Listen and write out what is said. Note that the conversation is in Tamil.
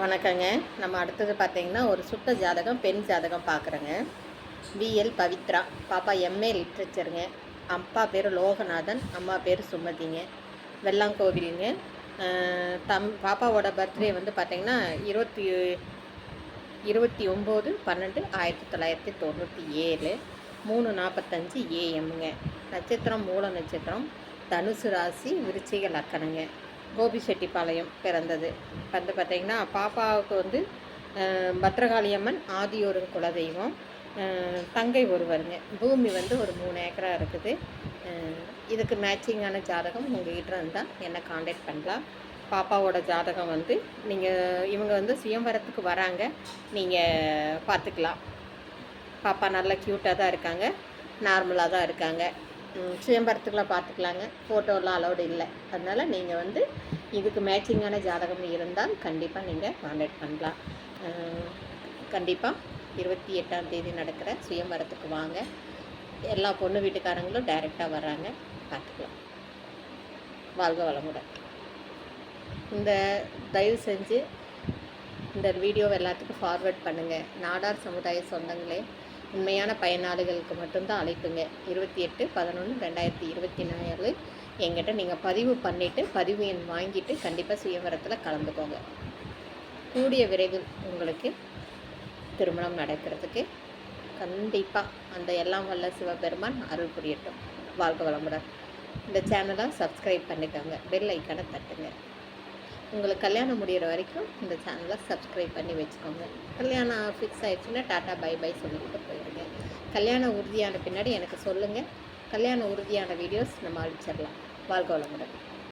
வணக்கங்க. நம்ம அடுத்தது பார்த்தீங்கன்னா ஒரு சுட்ட ஜாதகம் பெண் ஜாதகம் பார்க்குறேங்க. V L Pavithra. பாப்பா எம்ஏ லிட்ரேச்சருங்க. அப்பா பேர் லோகநாதன் அம்மா பேர் சுமதிங்க. வெள்ளாங்கோவிலுங்க. தம் பாப்பாவோட பர்த்டே வந்து பார்த்தீங்கன்னா இருபத்தி இருபத்தி ஒம்பது பன்னெண்டு ஆயிரத்தி தொள்ளாயிரத்தி தொண்ணூற்றி ஏழு மூணு நாற்பத்தஞ்சு ஏஎம்ங்க நட்சத்திரம் மூல நட்சத்திரம் தனுசு ராசி விருச்சிக லக்கணங்க. கோபிச்செட்டிப்பாளையம் பிறந்தது. வந்து பார்த்திங்கன்னா பாப்பாவுக்கு வந்து பத்ரகாளியம்மன் ஆதி ஒரு குலதெய்வம். தங்கை ஒருவருங்க. பூமி வந்து ஒரு மூணு ஏக்கரா இருக்குது. இதுக்கு மேட்சிங்கான ஜாதகம் உங்ககிட்ட இருந்தால் என்னை காண்டாக்ட் பண்ணலாம். பாப்பாவோட ஜாதகம் வந்து நீங்கள் இவங்க வந்து சுயம்பரத்துக்கு வராங்க. நீங்கள் பார்த்துக்கலாம். பாப்பா நல்லா க்யூட்டாக தான் இருக்காங்க. நார்மலாக தான் இருக்காங்க. சுயம்பரத்துக்குள்ளே பார்த்துக்கலாங்க. ஃபோட்டோலாம் அலௌடு இல்லை. அதனால் நீங்கள் வந்து இதுக்கு மேட்சிங்கான ஜாதகம் இருந்தால் கண்டிப்பாக நீங்கள் காண்டாக்ட் பண்ணலாம். கண்டிப்பாக இருபத்தி எட்டாம் தேதி நடக்கிற சுயம்பரத்துக்கு வாங்க. எல்லா பொண்ணு வீட்டுக்காரங்களும் டைரெக்டாக வர்றாங்க. பார்த்துக்கலாம். வாழ்க வளமுடன். இந்த தயவு செஞ்சு இந்த வீடியோவை எல்லாத்துக்கும் ஃபார்வேர்ட் பண்ணுங்கள் நாடார் சமுதாய சொந்தங்களே உண்மையான பயனாளிகளுக்கு மட்டும்தான் அழைப்புங்க. இருபத்தி எட்டு பதினொன்று ரெண்டாயிரத்தி இருபத்தி நாலு. எங்கிட்ட நீங்கள் பதிவு பண்ணிவிட்டு பதிவு எண் வாங்கிட்டு கண்டிப்பாக சுயவரத்தில் கலந்துக்கோங்க. கூடிய விரைவில் உங்களுக்கு திருமணம் நடக்கிறதுக்கு கண்டிப்பாக அந்த எல்லாம் வல்ல சிவபெருமான் அருள் புரியட்டும். வாழ்க வளமுடன். இந்த சேனலை சப்ஸ்கிரைப் பண்ணிக்கோங்க. பெல் ஐக்கானை தட்டுங்க. உங்களுக்கு கல்யாணம் முடியிற வரைக்கும் இந்த சேனலை சப்ஸ்கிரைப் பண்ணி வச்சுக்கோங்க. கல்யாணம் ஃபிக்ஸ் ஆகிடுச்சுன்னா டாட்டா பை பை சொல்லிக்கிட்டு போயிடுங்க. கல்யாணம் உறுதியான பின்னாடி எனக்கு சொல்லுங்கள் கல்யாணம் உறுதியான வீடியோஸ் நம்ம அழிச்சிடலாம். வாழ்க வளமுடன்.